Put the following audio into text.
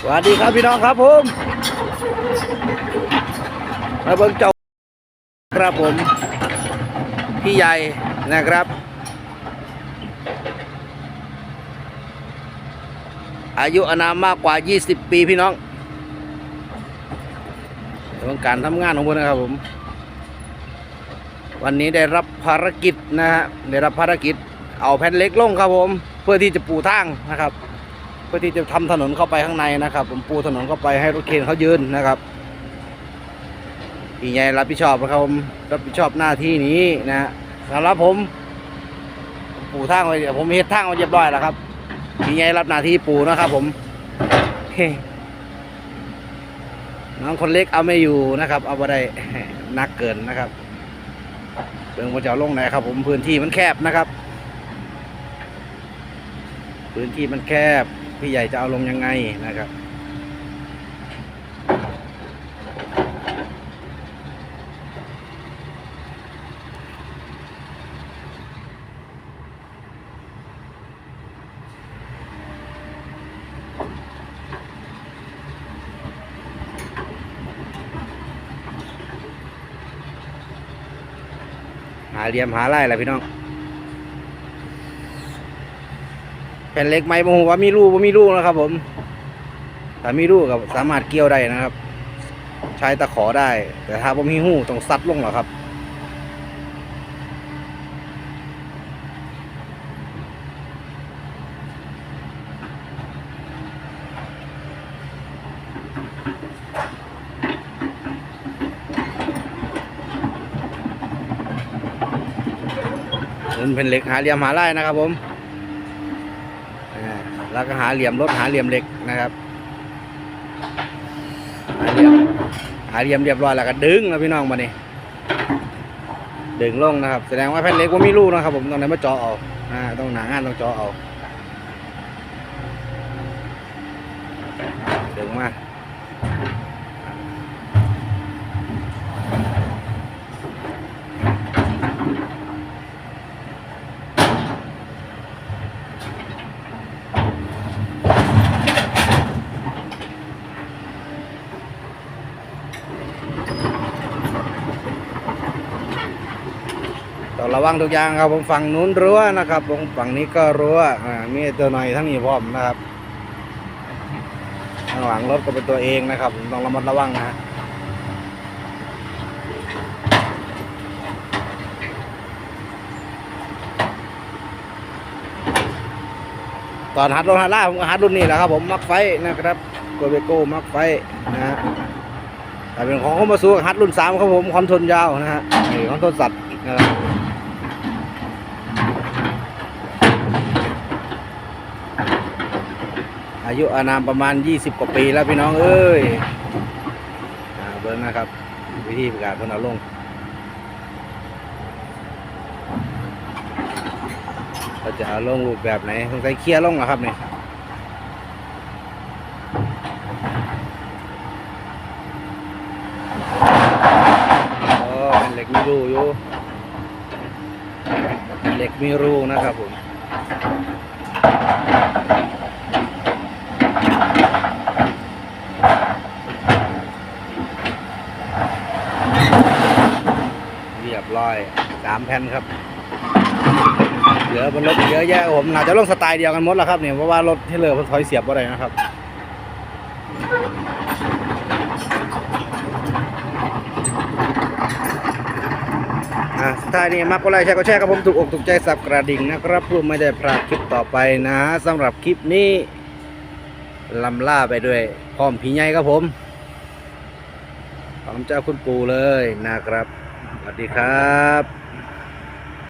สวัสดีครับพี่น้องครับผมมาเบิ่งเจ้าครับผม พี่ใหญ่นะครับ อายุอานามมากกว่า 20 ปีพี่น้องเรื่องการทำงานของผมนะครับผมวันนี้ได้รับภารกิจนะฮะได้รับภารกิจเอาแผ่นเล็กลงครับผม เพื่อที่จะปูทางนะครับ พื่อที่จะทำถนนเข้าไปข้างในนะครับ ผมปูถนนเข้าไปให้รถเคนเขายืนนะครับพี่ใหญ่รับผิดชอบนะครับผมรับผิดชอบหน้าที่นี้นะสำหรับผมปูทางไว้เดี๋ยวผมเฮ็ดทางไว้เรียบร้อยแล้วครับพี่ใหญ่รับหน้าที่ปูนะครับ ผมเฮ้น้องคนเล็กเอาไม่อยู่นะครับ เอาไปได้นักเกินนะครับเรื่องว่าจะเอาลงไหนครับ ผมพื้นที่มันแคบนะครับ พื้นที่มันแคบ พี่ใหญ่จะเอาลงยังไงนะครับ หาเหลี่ยมหาไล่แหละพี่น้อง แผ่นเหล็กไหมบ่ฮู้ว่ามีรูบ่มีรูนะครับ ผมถ้ามีรูก็สามารถเกี่ยวได้นะครับ ใช้ตะขอได้ แต่ถ้าบ่มีหูต้องซัดลงหรอครับเป็นเป็นเหล็กหาเหลี่ยมหาไล่นะครับผม แล้วก็หาเหลี่ยมรถหาเหลี่ยมเหล็กนะครับ หาเหลี่ยมหาเหลี่ยมเรียบร้อยแล้วก็ดึงนะพี่น้องมาเนี่ดึงลงนะครับ แสดงว่าแผ่นเหล็กว่ามีรูนะครับ ผมตรงไหนมาเจาะเอาอ่าต้องหนางานต้องเจาะเอาดึงมา ต้องระวังทุกอย่างครับผมฝั่งนู้นรั้วนะครับผมฝั่งนี้ก็รั้วอ่ามีตัวหน่อยทั้งนี้พร้อมนะครับข้างหลังรถก็เป็นตัวเองนะครับผมต้องระมัดระวังนะตอนฮัดรถฮัดล่าผมก็ฮัดรุ่นนี้แหละครับผมมักไฟนะครับโกเบโก้มักไฟนะฮะแต่เป็นของเขามาสู้ฮัดรุ่นสามครับผมคอนโทรลยาวนะฮะนี่คอนโทรลสัตว์นะครับ อายุอานามประมาณ 20 กว่าปีแล้วพี่น้องเอ้ยอ่าเบิ้งนะครับ วิธีประกาศเพิ่นเอาลงเราจะเอาลงรูปแบบไหนสงสัยเคลียร์ลงเหรอครับเนี่ยโอ้เป็นเหล็กมีรูอยู่เป็นเหล็กมีรูนะครับผม รียบร้อยสามแผ่นครับเหลือบนรถเยอะแยะผมน่าจะลงสไตล์เดียวกันหมดแล้วครับเนี่ยเพราะว่ารถที่เลือเพิ่นถอยเสียบอะไรนะครับท้ายนี้มากก็ไลค์แชร์ก็แชร์ครับผมถูกอกถูกใจสับกระดิ่งนะครับเพื่อไม่ได้พลาดคลิปต่อไปนะสำหรับคลิปนี้ลำล่าไปด้วยพร้อมผีใหญ่ครับผมพร้อมเจ้าคุณปูเลยนะครับ สวัสดีครับ